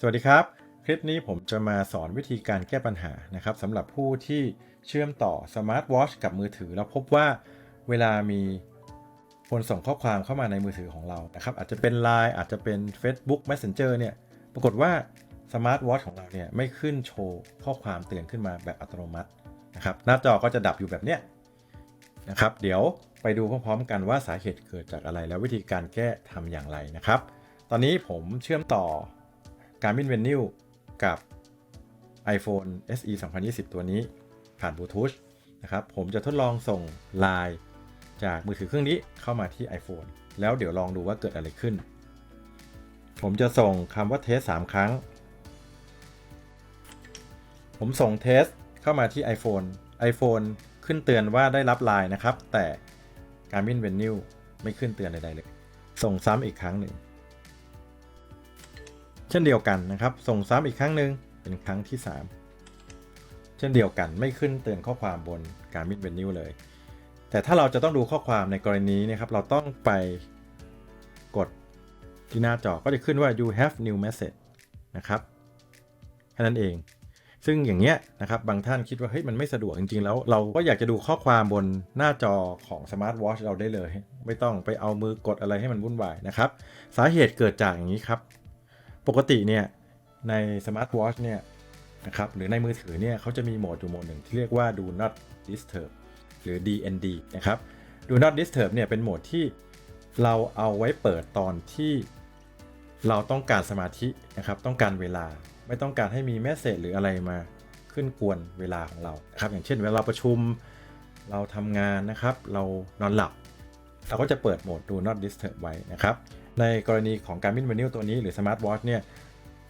สวัสดีครับ คลิปนี้ผมจะมาสอนวิธีการแก้ปัญหานะครับสำหรับผู้ที่เชื่อมต่อสมาร์ทวอชกับมือถือ แล้วพบว่าเวลามีคนส่งข้อความเข้ามาในมือถือของเรานะครับอาจจะเป็น Line อาจจะเป็น Facebook Messenger เนี่ยปรากฏว่าสมาร์ทวอชของเราเนี่ยไม่ขึ้นโชว์ข้อความเตือนขึ้นมาแบบอัตโนมัตินะครับหน้าจอก็จะดับอยู่แบบเนี้ยนะครับเดี๋ยวไปดูพร้อมๆกันว่าสาเหตุเกิดจากอะไร แล้ววิธีการแก้ทำอย่างไรนะครับ ตอนนี้ผมเชื่อมต่อ Garmin Venue กับ iPhone SE 2020 ตัวนี้ผ่านบลูทูธนะครับ ผมจะทดลองส่ง Line จากมือถือเครื่องนี้เข้ามาที่ iPhone แล้วเดี๋ยวลองดูว่าเกิดอะไรขึ้น ผมจะส่งคำว่าเทส3ครั้ง ผมส่งเทสเข้ามาที่ iPhone iPhone ขึ้นเตือนว่าได้รับไลน์นะครับ แต่ Garmin Venue ไม่ขึ้นเตือนใดๆเลย ส่งซ้ำอีกครั้งหนึ่ง เช่นเดียวกันนะครับ ส่งซ้ำอีกครั้งหนึ่งเป็นครั้งที่ 3 เช่นเดียวกันไม่ขึ้นเตือนข้อความบน Garmin Venue เลย แต่ถ้าเราจะต้องดูข้อความในกรณีนี้ครับ เราต้องไปกดที่หน้าจอก็จะขึ้นว่า you have new message นะครับแค่นั้นเอง ซึ่งอย่างเงี้ยนะครับบางท่านคิดว่าเฮ้ยมันไม่สะดวกจริงๆ แล้ว เราก็อยากจะดูข้อความบนหน้าจอของสมาร์ทวอชเราได้เลย ไม่ต้องไปเอามือกดอะไรให้มันวุ่นวายนะครับ สาเหตุเกิดจากอย่างนี้ครับ ปกติเนี่ยในสมาร์ทวอชเนี่ยนะครับหรือในมือถือเนี่ยเขาจะมีโหมดอยู่โหมดหนึ่งที่เรียกว่า do not disturb หรือ DND นะครับ do not disturb เนี่ยเป็นโหมดที่เราเอาไว้เปิดตอนที่เราต้องการสมาธินะครับต้องการเวลาไม่ต้องการให้มีแมสเซจหรืออะไรมาขึ้นกวนเวลาของเรานะครับอย่างเช่นเวลาเราประชุมเราทำงานนะครับ เรานอนหลับ เราก็จะเปิดโหมด do not disturb ไว้นะครับ ในกรณีของ Garmin Venue ตัวนี้หรือ Smart Watch เนี่ย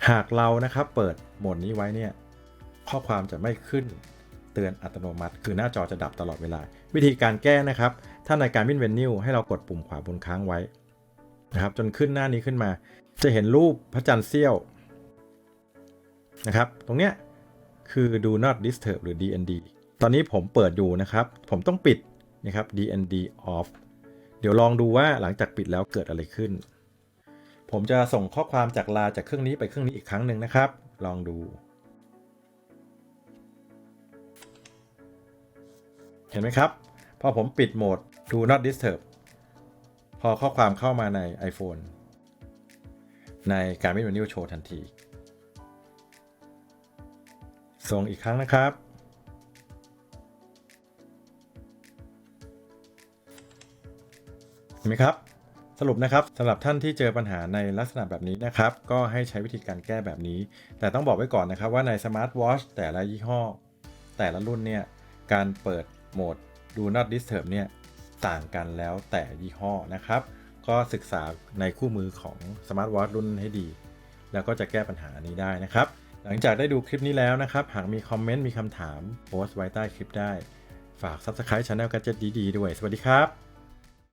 หากเรานะครับเปิดโหมดนี้ไว้เนี่ย ข้อความจะไม่ขึ้นเตือนอัตโนมัติ คือหน้าจอจะดับตลอดเวลา วิธีการแก้นะครับ ถ้าใน Garmin Venue ให้เรากดปุ่มขวาบนค้างไว้นะครับ จนขึ้นหน้านี้ขึ้นมา จะเห็นรูปพระจันทร์เสี้ยวนะครับ ตรงเนี้ยคือ do not disturb หรือ DND ตอนนี้ผมเปิดอยู่นะครับ ผมต้องปิดนะครับ DND off เดี๋ยวลองดูว่าหลังจากปิดแล้วเกิดอะไรขึ้น ผมจะส่งข้อความจากลาจากเครื่องนี้ไปเครื่องนี้อีกครั้งหนึ่งนะครับ ลองดู เห็นไหมครับ พอผมปิดโหมด do not disturb พอข้อความเข้ามาใน iPhone ใน Garmin Venue Show ทันที ส่งอีกครั้งนะครับเห็นไหมครับ สรุปนะครับสำหรับท่านที่เจอปัญหาในลักษณะแบบนี้นะครับ ก็ให้ใช้วิธีการแก้แบบนี้ แต่ต้องบอกไว้ก่อนนะครับว่าในสมาร์ทวอชแต่ละยี่ห้อ แต่ละรุ่นเนี่ย การเปิดโหมด do not disturb เนี่ยต่างกันแล้วแต่ยี่ห้อนะครับ ก็ศึกษาในคู่มือของสมาร์ทวอชรุ่นให้ดี แล้วก็จะแก้ปัญหานี้ได้นะครับ หลังจากได้ดูคลิปนี้แล้วนะครับ หากมีคอมเมนต์มีคำถามโพสต์ไว้ใต้คลิปได้ ฝาก Subscribe Channel Gadget ดีๆด้วย สวัสดีครับ